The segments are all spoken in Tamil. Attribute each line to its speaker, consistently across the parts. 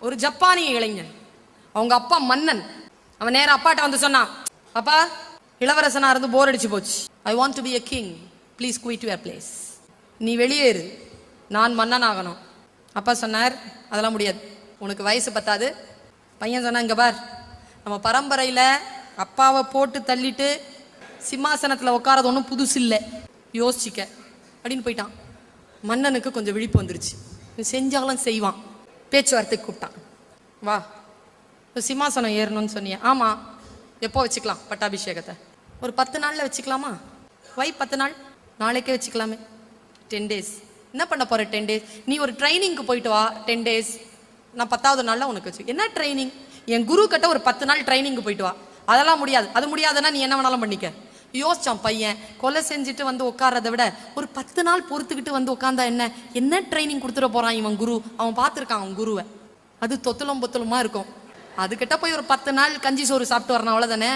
Speaker 1: ஒரு ஜப்பானிய இளைஞன். அவங்க அப்பா மன்னன். அவன் நேரம் அப்பாட்ட வந்து சொன்னான் அப்பா இளவரசனா இருந்து போர் அடிச்சு போச்சு. I want to be a king please quit your place நீ வெளியேறு நான் மன்னன் ஆகணும் அப்பா சொன்னார் அதெல்லாம் முடியாது. உனக்கு வயசு பத்தாது. பையன் சொன்னா இங்க பார். நம்ம பரம்பரையில் அப்பாவை போட்டு தள்ளிட்டு சிம்மாசனத்தில் உட்காரது ஒன்றும் புதுசு இல்லை. யோசிச்சிக்க. அப்படின்னு போயிட்டான். மன்னனுக்கு கொஞ்சம் விழிப்பு வந்துருச்சு. செஞ்சாலும் செய்வான். பேச்சுவார்த்தைக்கு கூப்பிட்டான். வா. சிம்மாசனம் ஏறணும்னு சொன்னியே. ஆமாம் எப்போ வச்சுக்கலாம் பட்டாபிஷேகத்தை? ஒரு பத்து நாளில் வச்சுக்கலாமா? வை பத்து நாள்? நாளைக்கே வச்சுக்கலாமே. டென் டேஸ் என்ன பண்ண போகிற டென் டேஸ் நீ ஒரு ட்ரைனிங்க்கு போயிட்டு வா டென் டேஸ் நான் பத்தாவது நாளில் உனக்கு வச்சு என்ன ட்ரைனிங் என் குரு கிட்ட ஒரு பத்து நாள் ட்ரைனிங்க்கு போயிட்டு வா. அதெல்லாம் முடியாது. அது முடியாதுன்னா நீ என்ன வேணாலும் பண்ணிக்க. யோசிச்சான் பையன். கொலை செஞ்சுட்டு வந்து உட்கார்றத விட ஒரு பத்து நாள் பொறுத்துக்கிட்டு வந்து உட்காந்தா என்ன? என்ன ட்ரைனிங் கொடுத்துட போறான் இவன் குரு? அவன் பார்த்துருக்கான் அவன் குருவை. அது தொத்தலும் பொத்தலுமா இருக்கும். அதுக்கிட்ட போய் ஒரு பத்து நாள் கஞ்சி சோறு சாப்பிட்டு வரணும் அவ்வளோதானே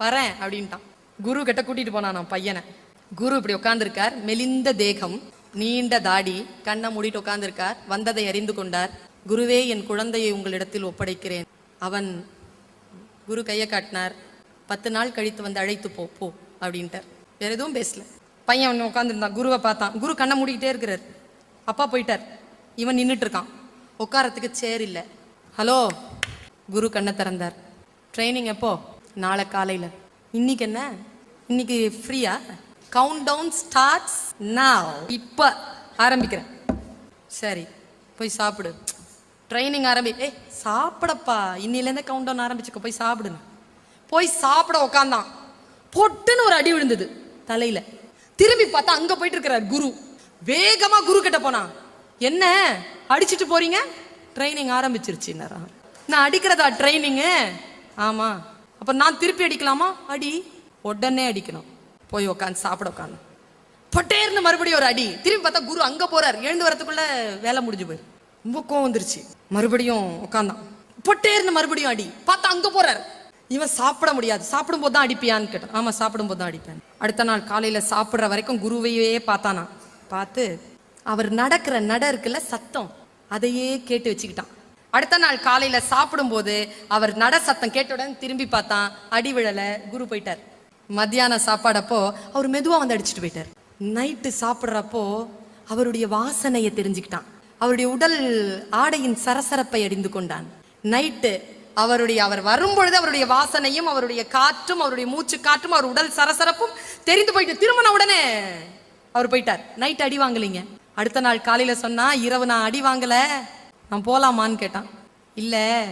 Speaker 1: வரேன் அப்படின்ட்டான். குரு கிட்ட கூட்டிட்டு போனான் நான் பையனை. குரு இப்படி உட்காந்துருக்கார் மெலிந்த தேகம் நீண்ட தாடி கண்ணை மூடிட்டு உட்காந்துருக்கார் வந்ததை அறிந்து கொண்டார். குருவே என் குழந்தையை உங்களிடத்தில் ஒப்படைக்கிறேன். அவன் குரு கையை காட்டினார். பத்து நாள் கழித்து வந்து அழைத்து போ போ அப்படின்ட்டார். வேற எதுவும் பேசல. பையன் உட்காந்துருந்தான் குருவை பார்த்தான். குரு கண்ணை மூடிக்கிட்டே இருக்கிறார். அப்பா போயிட்டார். இவன் நின்றுட்டு இருக்கான் உட்காரத்துக்கு சேர் இல்லை. ஹலோ? குரு கண்ணை திறந்தார். ட்ரைனிங் எப்போ? நாளை காலையில். இன்னைக்கு என்ன? இன்னைக்கு ஃப்ரீயா கவுண்ட் டவுன் ஸ்டார்ட்ஸ் நான் இப்போ ஆரம்பிக்கிறேன். சரி போய் சாப்பிடு. ட்ரைனிங் ஆரம்பி ஏய் சாப்பிடப்பா. இன்னிலேருந்தே கவுண்ட் டவுன் ஆரம்பிச்சுக்க. போய் சாப்பிடுன்னு. போய் சாப்பிட உக்காந்தான். பொட்டுன்னு ஒரு அடி விழுந்தது தலையில. திரும்பி பார்த்தா அங்க போயிட்டு இருக்கிறார் குரு. வேகமா குரு கிட்ட போனான். என்ன? அடிச்சிட்டு போறீங்க? ட்ரைனிங் ஆரம்பிச்சிருச்சு நான் அடிக்கிறதா ட்ரைனிங்கு ஆமா. அப்ப நான் திருப்பி அடிக்கலாமா? அடி. உடனே அடிக்கணும். போய் உட்காந்து சாப்பிட உட்காந்து பொட்டேர்னு மறுபடியும் ஒரு அடி. திரும்பி பார்த்தா குரு அங்க போறார். எழுந்து வரத்துக்குள்ள வேலை முடிஞ்சு போயிரு. ரொம்ப கோவம் வந்துருச்சு. மறுபடியும் உட்காந்தான் பொட்டேர்னு மறுபடியும் அடி. பார்த்தா அங்க போறார். இவன் சாப்பிட முடியாது. சாப்பிடும் போது தான் அடிப்பியான்னு கேட்டான். ஆமாம் சாப்பிடும் போது தான் அடிப்பேன். அடுத்த நாள் காலையில் சாப்பிட்ற வரைக்கும் குருவையே பார்த்தானா? பார்த்து அவர் நடக்கிற நட இருக்குல்ல சத்தம். அதையே கேட்டு வச்சுக்கிட்டான். அடுத்த நாள் காலையில் சாப்பிடும்போது அவர் நட சத்தம் கேட்டவுடன் திரும்பி பார்த்தான். அடி விழலை குரு போயிட்டார். மத்தியான சாப்பாடப்போ அவர் மெதுவாக வந்து அடிச்சுட்டு போயிட்டார். நைட்டு சாப்பிட்றப்போ அவருடைய வாசனையை தெரிஞ்சுக்கிட்டான். அவருடைய உடல் ஆடையின் சரசரப்பை அறிந்து கொண்டான். நைட்டு அவருடைய அவர் வரும்பொழுது அவருடைய வாசனையும் அவருடைய காற்றும் அவருடைய மூச்சு காற்றும் அவர் உடல் சரசரப்பும் தெரிந்து போயிட்டு திருமண உடனே அவர் போயிட்டார். நைட் அடி வாங்கலீங்க. அடுத்த நாள் காலையில சொன்னா இரவு நான் அடி வாங்கல. நான் போலாமான்னு கேட்டான். இல்ல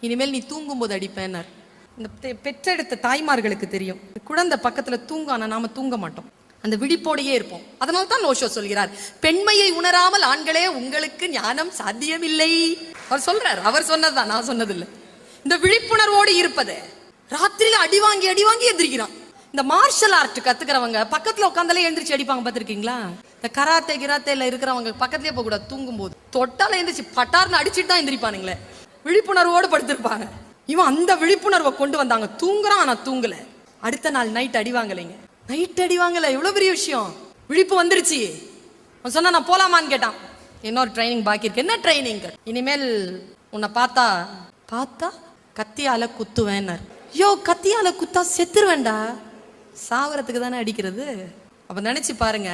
Speaker 1: இனிமேல் நீ தூங்கும்போது அடிப்பேன்னார். இந்த பெ- பெற்றெடுத்த தாய்மார்களுக்கு தெரியும். குழந்தை பக்கத்துல தூங்கும் ஆனா நாம தூங்க மாட்டோம். அந்த விழிப்போடையே இருப்போம். அதனால தான் நோஷோ சொல்கிறார் பெண்மையை உணராமல் ஆண்களே உங்களுக்கு ஞானம் சாத்தியமில்லை. அவர் சொல்றார் அவர் சொன்னதுதான் நான் சொன்னதில்லை. இந்த விழிப்புணர்வோடு இருப்பது. ராத்திரியில அடி வாங்கி அடி வாங்கி எந்திரிக்கிறான். இந்த மார்ஷல் ஆர்ட் கத்துக்கிறவங்க பக்கத்துல உட்காந்தாலே எந்திரிச்சு அடிப்பாங்க பார்த்துருக்கீங்களா? இந்த கராத்தே கிராத்தேல இருக்கிறவங்க பக்கத்துலயே போக கூடாது தூங்கும் போது தொட்டால எந்திரிச்சு பட்டார்னு அடிச்சுட்டு தான் எந்திரிப்பானுங்களே. விழிப்புணர்வோடு படுத்திருப்பாங்க. இவன் அந்த விழிப்புணர்வை கொண்டு வந்தாங்க. தூங்குறான் ஆனா தூங்கல. அடுத்த நாள் நைட் அடி வாங்கலைங்க. நைட் அடி வாங்கல. எவ்வளவு பெரிய விஷயம்? விழிப்பு வந்துருச்சு. அவன் சொன்னா நான் போலாமான்னு கேட்டான். இன்னொரு ட்ரைனிங் பாக்கி இருக்கு. என்ன ட்ரைனிங் இனிமேல் உன்னை பார்த்தா பார்த்தா? கத்தியால குத்துவேன்னார். யோ கத்தியால குத்தா செத்துருவேண்டா சாவறதுக்கு தானே அடிக்கிறது. அப்ப நினைச்சு பாருங்க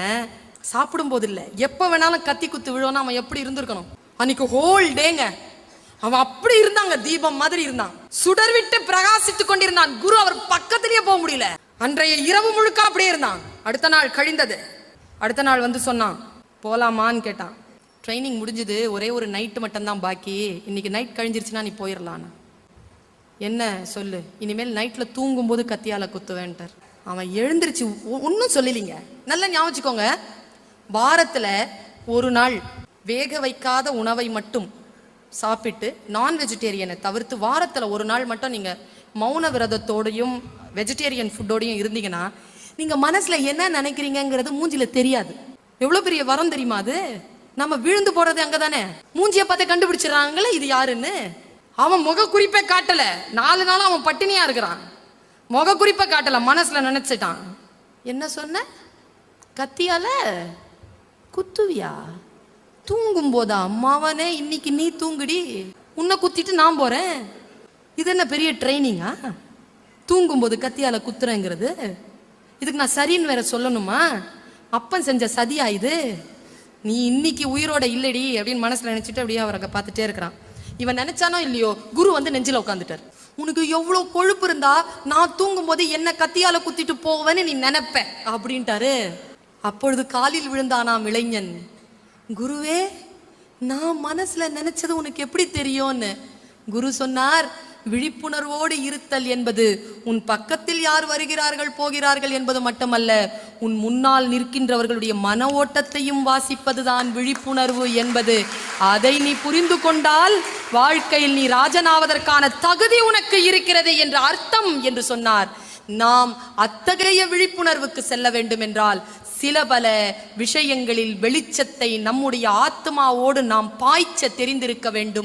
Speaker 1: சாப்பிடும் போது இல்ல எப்ப வேணாலும் கத்தி குத்து விழுவோம்னா அவன் எப்படி இருந்திருக்கணும்? அன்னைக்கு ஹோல் டேங்க அவன் அப்படி இருந்தாங்க தீபம் மாதிரி இருந்தான். சுடர் விட்டு பிரகாசித்துக் கொண்டிருந்தான். குரு அவர் பக்கத்திலேயே போக முடியல. அன்றைய இரவு முழுக்க அப்படியே இருந்தான். அடுத்த நாள் கழிந்தது. அடுத்த நாள் வந்து சொன்னான் போலாமான்னு கேட்டான். ட்ரைனிங் முடிஞ்சது. ஒரே ஒரு நைட்டு மட்டும்தான் பாக்கி. இன்னைக்கு நைட் கழிஞ்சிருச்சுன்னா நீ போயிடலான்னு என்ன சொல்லு? இனிமேல் நைட்டில் தூங்கும்போது கத்தியால குத்துவேன்ட்டார். அவன் எழுந்திருச்சு ஒன்றும் சொல்லலிங்க. நல்லா ஞாபகம் வச்சுக்கோங்க வாரத்தில் ஒரு நாள் வேக வைக்காத உணவை மட்டும் சாப்பிட்டு நான் வெஜிடேரியனை தவிர்த்து வாரத்தில் ஒரு நாள் மட்டும் நீங்கள் மௌன விரதத்தோடையும் வெஜிடேரியன் ஃபுட்டோடையும் இருந்தீங்கன்னா நீங்கள் மனசில் என்ன நினைக்கிறீங்கங்கிறது மூஞ்சியில் தெரியாது. எவ்வளோ பெரிய வரம் தெரியுமா அது? நம்ம விழுந்து போகிறது அங்கே தானே மூஞ்சியை பார்த்து கண்டுபிடிச்சிடறாங்களே இது யாருன்னு? அவன் முக குறிப்பே காட்டல. நாலு நாள் அவன் பட்டினியா இருக்கிறான். முக குறிப்பை காட்டல மனசுல நினைச்சிட்டான். என்ன சொன்ன? கத்தியால? குத்துவியா? தூங்கும் போதா அம்மாவனே இன்னைக்கு நீ தூங்குடி. உன்னை குத்திட்டு நான் போறேன். இது என்ன பெரிய ட்ரைனிங்கா தூங்கும்போது கத்தியால குத்துறேங்கிறது. இதுக்கு நான் சரின்னு வேற சொல்லணுமா? அப்பன் செஞ்ச சதியா இது? நீ இன்னைக்கு உயிரோட இல்லடி அப்படின்னு மனசுல நினைச்சிட்டு அப்படியே அவரை பார்த்துட்டே இருக்கிறான். இவன் நினைச்சானோ இல்லையோ குரு வந்து நெஞ்சில உட்காந்துட்டார் உனக்கு எவ்வளவு கொழுப்பு இருந்தா நான் தூங்கும் போது என்ன கத்தியால குத்திட்டு போவேன்னு நீ நினைப்ப அப்படின்ட்டாரு. அப்பொழுது காலில் விழுந்தானாம் இளைஞன். குருவே நான் மனசுல நினைச்சது உனக்கு எப்படி தெரியும்னு? குரு சொன்னார் விழிப்புணர்வோடு இருத்தல் என்பது உன் பக்கத்தில் யார் வருகிறார்கள் போகிறார்கள் என்பது மட்டுமல்ல உன் முன்னால் நிற்கின்றவர்களுடைய மன ஓட்டத்தையும் வாசிப்பதுதான் விழிப்புணர்வு என்பது. அதை நீ புரிந்து கொண்டால் வாழ்க்கையில் நீ ராஜனாவதற்கான தகுதி உனக்கு இருக்கிறது என்ற அர்த்தம் என்று சொன்னார். நாம் அத்தகைய விழிப்புணர்வுக்கு செல்ல வேண்டும் என்றால் சில பல விஷயங்களில் வெளிச்சத்தை நம்முடைய ஆத்மாவோடு நாம் பாய்ச்ச தெரிந்திருக்க வேண்டும்.